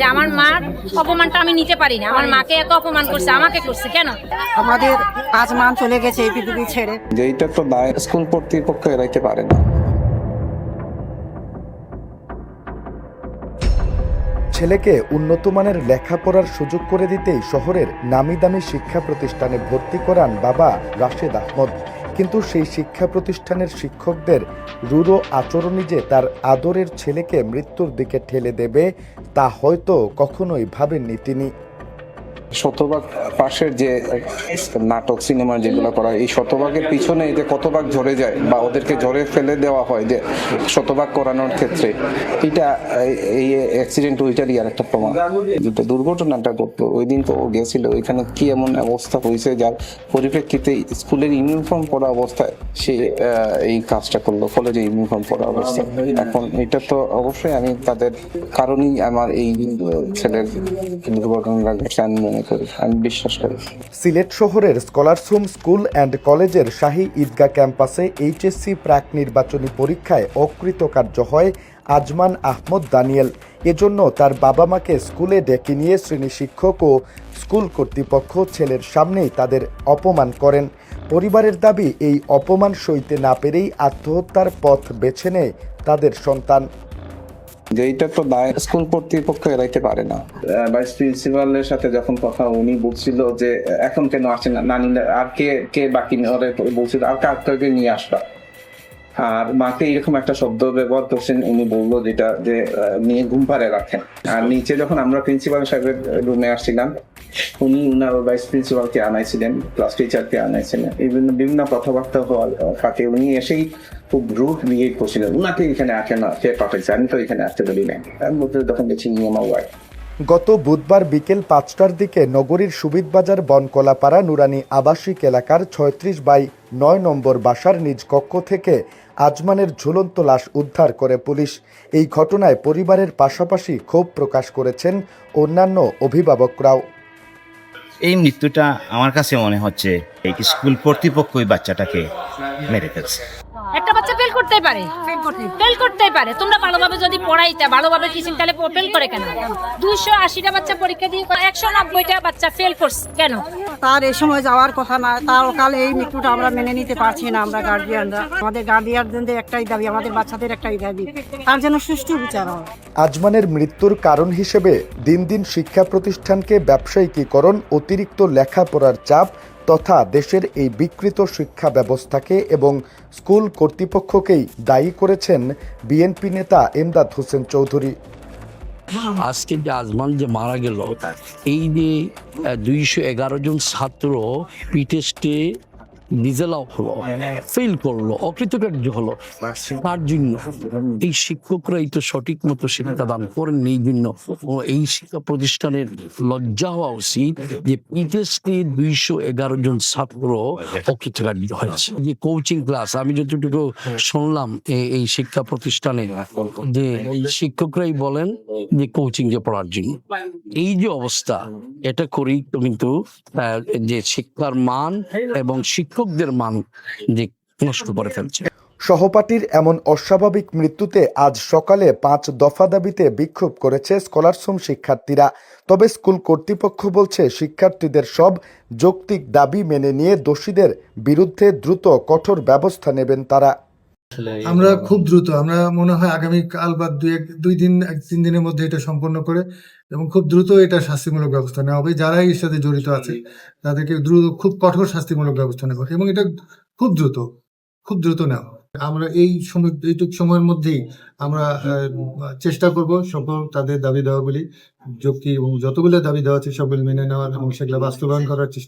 যে আমার মার অপমানটা আমি নিতে পারি না। আমার মাকে এত অপমান করছে আমাকে করছে কেন? আমাদের পাঁচ মান চলে গেছে এই পৃথিবী ছেড়ে। যে তো দায় স্কুল কর্তৃপক্ষ এড়াইতে পারে না। ছেলেকে উন্নত মানের লেখাপড়ার সুযোগ করে দিতেই শহরের নামি দামি শিক্ষা প্রতিষ্ঠানে ভর্তি করান বাবা রাশেদ আহমদ। কিন্তু সেই শিক্ষা প্রতিষ্ঠানের শিক্ষকদের রূঢ় আচরণই যে তার আদরের ছেলেকে মৃত্যুর দিকে ঠেলে দেবে, তা হয়তো কখনোই ভাবেননি তিনি। শতভাগ পাশের যে নাটক, সিনেমা যেগুলো করা এই শতভাগের পিছনে যে কতভাগ ঝরে যায় বা ওদেরকে ঝরে ফেলে দেওয়া হয় যে শতভাগ করানোর ক্ষেত্রে, এটা এই- অ্যাক্সিডেন্ট ওইটারই আর একটা প্রমাণ। যেটা দুর্ঘটনাটা করতো ওই দিন তো গেছিল, ওইখানে কি এমন অবস্থা হয়েছে যার পরিপ্রেক্ষিতে স্কুলের ইউনিফর্ম পরা অবস্থায় সে এই কাজটা করল কলেজে ইউনিফর্ম পরা অবস্থা এখন এটা তো অবশ্যই আমি তাদের কারণেই আমার এই ছেলের দুর্ঘটনা ঘটছে আমি মনে করি, আমি বিশ্বাস করি। সিলেট শহরের স্কলারসরুম স্কুল অ্যান্ড কলেজের শাহী ঈদগা ক্যাম্পাসে এইচএসসি প্রাক নির্বাচনী পরীক্ষায় অকৃতকার্য হয় আজমান আহমদ দানিয়েল। এজন্য তার বাবা মাকে স্কুলে ডেকে নিয়ে শ্রেণি শিক্ষক ও স্কুল কর্তৃপক্ষ ছেলের সামনেই তাদের অপমান করেন। পরিবারের দাবি, এই অপমান সইতে না পেরেই আত্মহত্যার পথ বেছে নেয় তাদের সন্তান। যে এইটা তো দায় স্কুল কর্তৃপক্ষ এড়াইতে পারে না। ভাইস প্রিন্সিপালের সাথে যখন কথা উনি বলছিল যে, এখন কেন আসে না? নানি, আর কে কে বাকি ওরে বলছিল, আর কাকে নিয়ে আসবা? আর মাকে এরকম একটা শব্দ ব্যবহার করছেন, উনি বলল যেটা যে নিয়ে ঘুম পাড়ে রাখেন। আর নিচে যখন আমরা প্রিন্সিপাল সাহেবের রুমে আসছিলাম, উনি উনার ভাইস প্রিন্সিপালকে আনাইছিলেন ক্লাস টিচারকে আনাইছিলেন। বিভিন্ন বিভিন্ন কথাবার্তা হওয়ার ফাঁকে উনি এসেই খুব রুট বিহেভ করছিলেন। উনাকে এখানে আসে না, সে পাঠাইছে, আমি তো এখানে আসতে পারি না আমি বলতে তখন দেখছি নিয়ে আমার ওয়াইফ গত বুধবার বিকেল পাঁচটার দিকে নগরীর সুবিদবাজার বনকলাপাড়া নুরানি আবাসিক এলাকার ছয়ত্রিশ বাই নয় নম্বর বাসার নিজ কক্ষ থেকে আজমানের ঝুলন্ত লাশ উদ্ধার করে পুলিশ। এই ঘটনায় পরিবারের পাশাপাশি ক্ষোভ প্রকাশ করেছেন অন্যান্য অভিভাবকরাও। এই মৃত্যুটা আমার কাছে মনে হচ্ছে এই স্কুল কর্তৃপক্ষ ওই বাচ্চাটাকে মেরে ফেলছে। একটা বাচ্চা ফেল করতেই পারে। ফেল করতেই পারে। তোমরা ভালোভাবে যদি পড়াইতে ভালোভাবে টিচিং তাহলে ফেল করে কেন? দুইশো আশিটা বাচ্চা পরীক্ষা দিয়ে একশো নব্বইটা বাচ্চা ফেল করছে। কেন? তার এই সময় যাওয়ার কথা না তার কালে এই মৃত্যুটা আমরা মেনে নিতে পারছি না আমরা গার্জিয়ানরা আমাদের গার্জিয়ানদের একটাই দাবি, আমাদের বাচ্চাদের একটাই দাবি। তার যেন সুষ্ঠু বিচার হয়। আজমানের মৃত্যুর কারণ হিসেবে দিন দিন শিক্ষা প্রতিষ্ঠানকে ব্যবসায়িকীকরণ, অতিরিক্ত লেখাপড়ার চাপ তথা দেশের এই বিকৃত শিক্ষা ব্যবস্থাকে এবং স্কুল কর্তৃপক্ষকেই দায়ী করেছেন বিএনপি নেতা এমদাদ হোসেন চৌধুরী। আজকে যে আজমান যে মারা গেল এই যে দুইশো এগারো জন ছাত্র পি ডিজেলাও হলো ফেল করল অকৃতকার্য হলো। তার জন্য এই শিক্ষকরাই তো সঠিক মতো শিক্ষা দান করেন এই জন্য ও এই শিক্ষা প্রতিষ্ঠানের লজ্জা হওয়া উচিত যে পি টেস্টে দুইশো এগারো জন ছাত্র অকৃতকার্য হয়েছে। যে কোচিং ক্লাস আমি যতটুকু শুনলাম এই শিক্ষা প্রতিষ্ঠানে যে শিক্ষকরাই বলেন যে কোচিং যে পড়ার জন্য। এই যে অবস্থা এটা করেই তো কিন্তু যে শিক্ষার মান এবং শিক্ষকদের মান যে নষ্ট করে ফেলছে। সহপাঠীর এমন অস্বাভাবিক মৃত্যুতে আজ সকালে পাঁচ দফা দাবিতে বিক্ষোভ করেছে স্কলারশ্রম শিক্ষার্থীরা। তবে স্কুল কর্তৃপক্ষ বলছে, শিক্ষার্থীদের সব যৌক্তিক দাবি মেনে নিয়ে দোষীদের বিরুদ্ধে দ্রুত কঠোর ব্যবস্থা নেবেন তারা। আমরা খুব দ্রুত আমরা মনে হয় আগামী কাল বা দুই এক দুই দিন এক তিন দিনের মধ্যে এটা সম্পন্ন করে এবং খুব দ্রুত এটা শাস্তিমূলক ব্যবস্থা নেওয়া হবে। যারাই এর সাথে জড়িত আছে তাদেরকে দ্রুত খুব কঠোর শাস্তিমূলক ব্যবস্থা নেওয়া হবে এবং এটা খুব দ্রুত খুব দ্রুত নেওয়া আমরা এই সময় এইটুক সময়ের মধ্যেই আমরা চেষ্টা করব সকল তাদের দাবি দেওয়াগুলি যুক্তি এবং যতগুলো দাবি দেওয়া আছে সবগুলো মেনে নেওয়ার এবং সেগুলো বাস্তবায়ন করার চেষ্টা